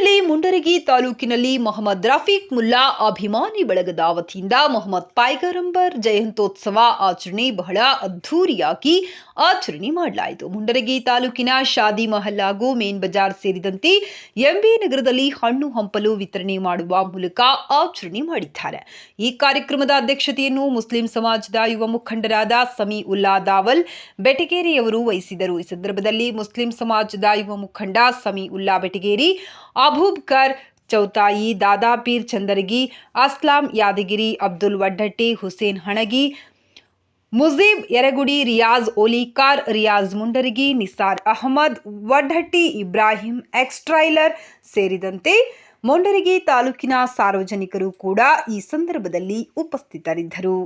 actually ತಾಲೂಕಿನಲ್ಲಿ ಮೊಹಮ್ಮದ್ ರಫೀಕ್ ಮುಲ್ಲಾ ಅಭಿಮಾನಿ ಬಳಗದ ವತಿಯಿಂದ ಮೊಹಮ್ಮದ್ ಪೈಗರಂಬರ್ ಜಯಂತೋತ್ಸವ ಆಚರಣೆ ಬಹಳ ಅದ್ಧೂರಿಯಾಗಿ ಆಚರಣೆ ಮಾಡಲಾಯಿತು. ಮುಂಡರಗಿ ತಾಲೂಕಿನ ಶಾದಿ ಮಹಲ್ ಹಾಗೂ ಮೇನ್ ಬಜಾರ್ ಸೇರಿದಂತೆ ಎಂಬಿ ನಗರದಲ್ಲಿ ಹಣ್ಣು ಹಂಪಲು ವಿತರಣೆ ಮಾಡುವ ಮೂಲಕ ಆಚರಣೆ ಮಾಡಿದ್ದಾರೆ. ಈ ಕಾರ್ಯಕ್ರಮದ ಅಧ್ಯಕ್ಷತೆಯನ್ನು ಮುಸ್ಲಿಂ ಸಮಾಜದ ಯುವ ಮುಖಂಡರಾದ ಸಮಿ ಉಲ್ಲಾ ದಾವಲ್ ಬೆಟಗೇರಿಯವರು ವಹಿಸಿದರು. ಈ ಸಂದರ್ಭದಲ್ಲಿ ಮುಸ್ಲಿಂ ಸಮಾಜದ ಯುವ ಮುಖಂಡ ಸಮಿ ಉಲ್ಲಾ ಬೆಟಗೇರಿ ಅಬೂಬ್ಕರ್ ಚೌತಾಯಿ, ದಾದಾಪೀರ್ ಚಂದರಗಿ, ಅಸ್ಲಾಂ ಯಾದಗಿರಿ, ಅಬ್ದುಲ್ ವಡ್ಡಟ್ಟಿ, ಹುಸೇನ್ ಹಣಗಿ, ಮುಜೀಬ್ ಯರಗುಡಿ, ರಿಯಾಜ್ ಓಲಿಕಾರ್, ರಿಯಾಜ್ ಮುಂಡರಗಿ, ನಿಸಾರ್ ಅಹಮದ್ ವಡ್ಹಟ್ಟಿ ಇಬ್ರಾಹಿಂ ಎಕ್ಸ್ಟ್ರೈಲರ್ ಸೇರಿದಂತೆ ಮುಂಡರಗಿ ತಾಲೂಕಿನ ಸಾರ್ವಜನಿಕರು ಕೂಡ ಈ ಸಂದರ್ಭದಲ್ಲಿ ಉಪಸ್ಥಿತರಿದ್ದರು.